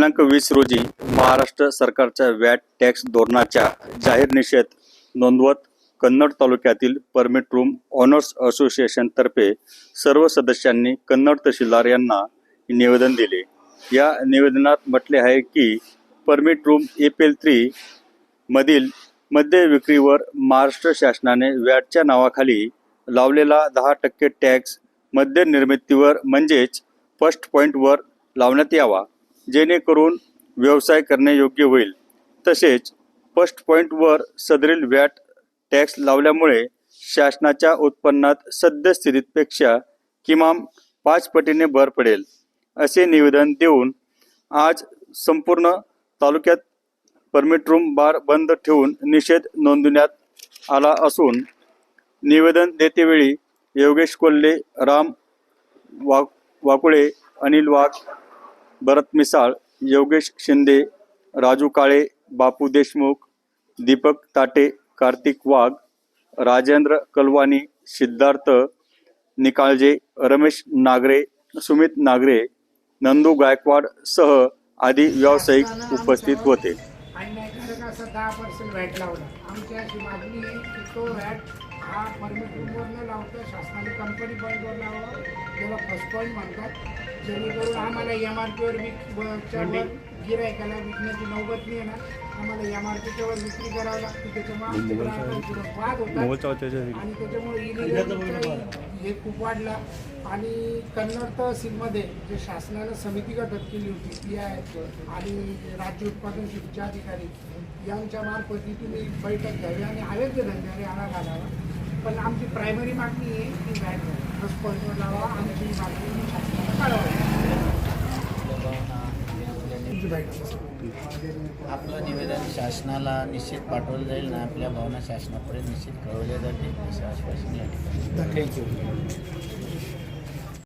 दिनांक वीस रोजी महाराष्ट्र सरकारच्या वॅट टॅक्स धोरणाच्या जाहीर निषेध नोंदवत कन्नड तालुक्यातील परमिट रूम ऑनर्स असोसिएशनतर्फे सर्व सदस्यांनी कन्नड तहसीलदार यांना निवेदन दिले. या निवेदनात म्हटले आहे की परमिट रूम एपीएल थ्री मधील मद्य विक्रीवर महाराष्ट्र शासनाने वॅटच्या नावाखाली लावलेला दहा टक्के टॅक्स मद्य निर्मितीवर म्हणजेच फर्स्ट पॉईंटवर लावण्यात यावा. जेणेकरून व्यवसाय करणे योग्य होईल. तसेच फर्स्ट पॉईंटवर सदरील वॅट टॅक्स लावल्यामुळे शासनाच्या उत्पन्नात सद्यस्थितीपेक्षा किमान पाच पटीने भर पडेल असे निवेदन देऊन आज संपूर्ण तालुक्यात परमिट रूम बार बंद ठेवून निषेध नोंदवण्यात आला असून निवेदन देतेवेळी योगेश कोल्हे राम वा वाकुळे अनिल वाघ भरत मिसाळ योगेश शिंदे राजू काळे बापू देशमुख दीपक ताटे कार्तिक वाघ राजेंद्र कलवानी सिद्धार्थ निकाळजे रमेश नागरे सुमित नागरे नंदू गायकवाड सह आदी व्यावसायिक उपस्थित होते. अन्यायकारक असा दहा पर्सेंट व्हॅट लावला? आमची अशी मागणी आहे की तो व्हॅट हा परमिट रूमवर न लावता शासनाने कंपनी पॉईंटवर लावा त्याला फर्स्ट पॉईंट म्हणतात. जेणेकरून आम्हाला एम आर पीवर विकच्यावर गिरायकाला विकण्याची नौबत नाही येणार. आम्हाला एम आर पीच्या वर विक्री करावी लागते. त्याच्यामुळे वाद आणि त्याच्यामुळे इलिगल हे खूप वाढला. आणि कन्नड तहसीलमध्ये जे शासनानं समिती गठत केली होती ती आहे. आणि राज्य उत्पादन शुल्कचे अधिकारी यांच्या मार्फत तुम्ही बैठक घ्यावी आणि अवैध धंद्याने आळा घालावा. पण आमची प्रायमरी मागणी आहे की व्हॅट आपलं निवेदन शासनाला निश्चित पाठवलं जाईल ना आपल्या भावना शासनापुढे निश्चित कळवल्या जातील असं आश्वासन या ठिकाणी. थँक्यू